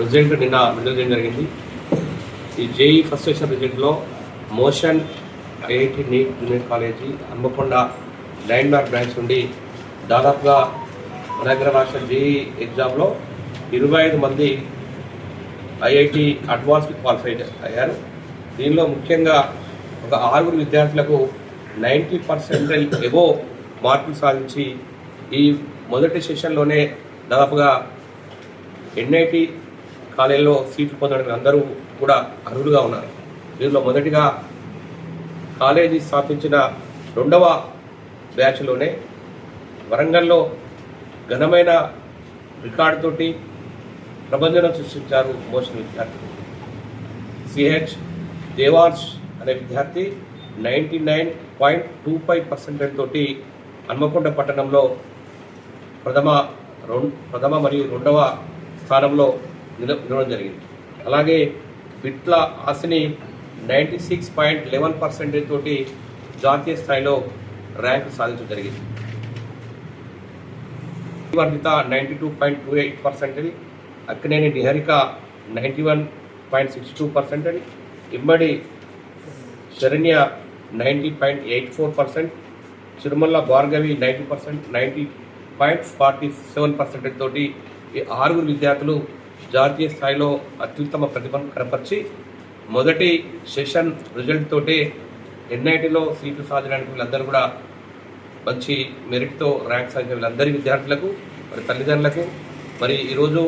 Result నిన్న విడుదల చేయడం జరిగింది. ఈ JEE first session రిజల్ట్లో Motion IIT NEET junior college Hanamkonda landmark branch నుండి దాదాపుగా మన దగ్గర రాష్ట్ర జేఈ ఎగ్జామ్లో ఇరవై ఐదు మంది ఐఐటి అడ్వాన్స్ క్వాలిఫైడ్ అయ్యారు. దీనిలో ముఖ్యంగా ఒక ఆరుగురు విద్యార్థులకు నైంటీ పర్సెంట్ ఎగో మార్కులు సాధించి ఈ మొదటి సెషన్లోనే దాదాపుగా ఎన్ఐటి కాలేజీలో సీట్లు పొందడానికి అందరూ కూడా అర్హులుగా ఉన్నారు. దీనిలో మొదటిగా కాలేజీ స్థాపించిన రెండవ బ్యాచ్లోనే వరంగల్లో ఘనమైన రికార్డుతోటి ప్రబంధనం సృష్టించారు మోషన్ విద్యార్థి. సిహెచ్ దేవాన్స్ అనే విద్యార్థి ninety nine point two five percentage తోటి హన్మకొండ పట్టణంలో ప్రథమ రెండు ప్రథమ మరియు రెండవ స్థానంలో నిల నిలవడం జరిగింది. అలాగే Bitla Ashani ninety six point eleven percentage తోటి జాతీయ స్థాయిలో ర్యాంకు సాధించడం జరిగింది. Vardhita ninety two point two eight percentage Akkineni Niharika ninety one point six two percentage Immadi Saranya ninety point eight four percent Chirumala Bhargavi ninety percent ninety point forty seven percentage తోటి ఈ ఆరుగురు విద్యార్థులు జాతీయ స్థాయిలో అత్యుత్తమ ప్రతిభను కనపరిచి మొదటి session result తోటి ఎన్ఐటీలో సీట్లు సాధించడానికి వీళ్ళందరూ కూడా మంచి మెరిట్తో ర్యాంక్ సాధించిన వీళ్ళందరి విద్యార్థులకు మరి తల్లిదండ్రులకు మరి ఈరోజు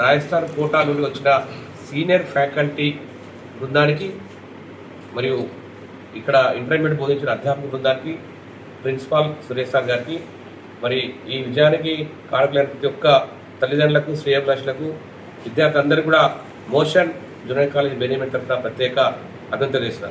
రాజస్థాన్ కోటా నుండి వచ్చిన సీనియర్ ఫ్యాకల్టీ బృందానికి మరియు ఇక్కడ ఇంటర్మీడియట్ బోధించిన అధ్యాపక బృందానికి ప్రిన్సిపాల్ సురేష్ సార్ గారికి మరి ఈ విజయానికి కారకులైన ప్రతి ఒక్క తల్లిదండ్రులకు శ్రేయభిలాషులకు విద్యార్థులందరూ కూడా మోషన్ జూనియర్ కాలేజ్ బెనిమిట్ తరఫున ప్రత్యేక అభినందన చేస్తున్నారు